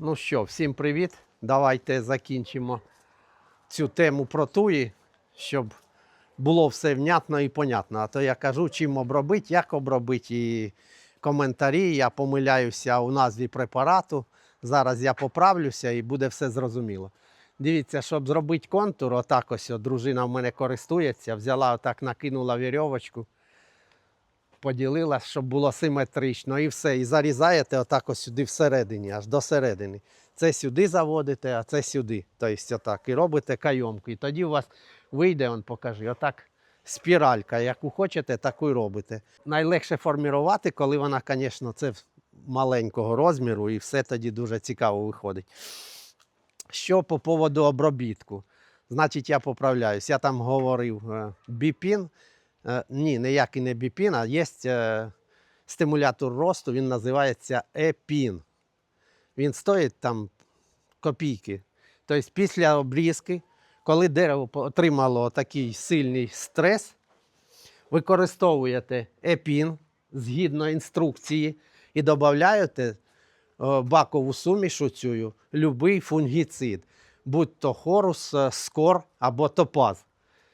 Ну що, всім привіт. Давайте закінчимо цю тему про туї, щоб було все внятно і понятно. А то я кажу, чим обробити, як обробити, і коментарі. Я помиляюся у назві препарату. Зараз я поправлюся і буде все зрозуміло. Дивіться, щоб зробити контур, отак ось дружина в мене користується, взяла отак, накинула вірьовочку, поділила, щоб було симетрично, і все. І зарізаєте отак сюди всередині, аж до середини. Це сюди заводите, а це сюди. Тобто отак. І робите кайомку. І тоді у вас вийде, он покажи, отак спіралька. Яку хочете, таку й робите. Найлегше формувати, коли вона, звісно, це маленького розміру, і все тоді дуже цікаво виходить. Що по поводу обробітку? Значить, я поправляюсь. Я там говорив е, біпін. Е, Ні, ніякий не біпін, а є е, стимулятор росту, він називається епін. Він стоїть там копійки. Тобто після обрізки, коли дерево отримало такий сильний стрес, використовуєте епін згідно інструкції і додаєте е, бакову суміш оцю, любий фунгіцид, будь то хорус, скор або топаз.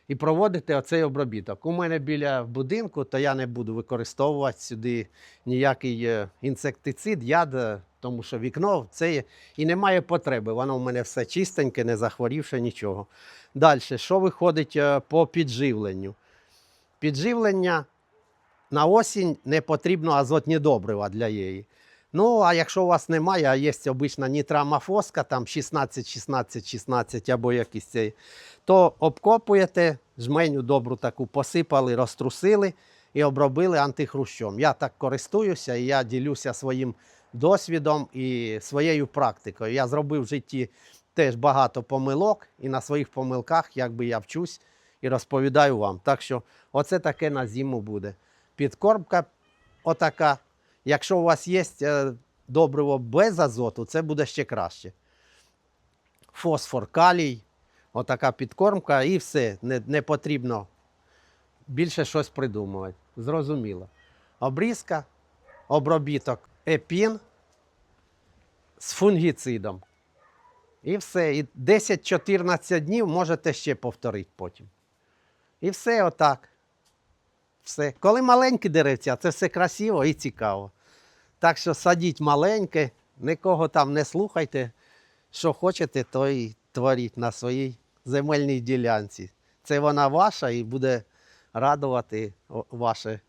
І проводите оцей обробіток. У мене біля будинку, то я не буду використовувати сюди ніякий е, інсектицид, яд, е, тому що вікно це є, і немає потреби. Воно в мене все чистеньке, не захворівши нічого. Далі, що виходить е, по підживленню? Підживлення на осінь не потрібно азотні добрива для її. Ну, а якщо у вас немає, а є обична нітрамофоска, там 16, 16, 16 або якийсь цей, то обкопуєте, жменю добру таку посипали, розтрусили і обробили антихрущом. Я так користуюся і я ділюся своїм досвідом і своєю практикою. Я зробив в житті теж багато помилок, і на своїх помилках якби я вчусь і розповідаю вам. Так що оце таке на зиму буде. Підкормка отака. Якщо у вас є е, добриво без азоту, це буде ще краще. Фосфор, калій, отака підкормка і все. Не, не потрібно більше щось придумувати. Зрозуміло. Обрізка, обробіток епін з фунгіцидом. І все. І 10-14 днів можете ще повторити потім. І все отак. Все. Коли маленькі деревця, це все красиво і цікаво. Так що садіть маленьке, нікого там не слухайте. Що хочете, то і творіть на своїй земельній ділянці. Це вона ваша і буде радувати ваше,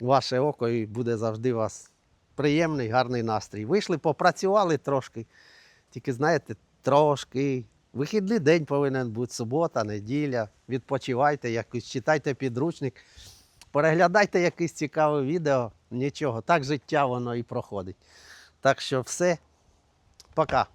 ваше око, і буде завжди у вас приємний, гарний настрій. Вийшли, попрацювали трошки. Тільки, знаєте, трошки. Вихідний день повинен бути субота, неділя. Відпочивайте, якось читайте підручник, переглядайте якесь цікаве відео. Нічого, так життя воно і проходить. Так що все, пока.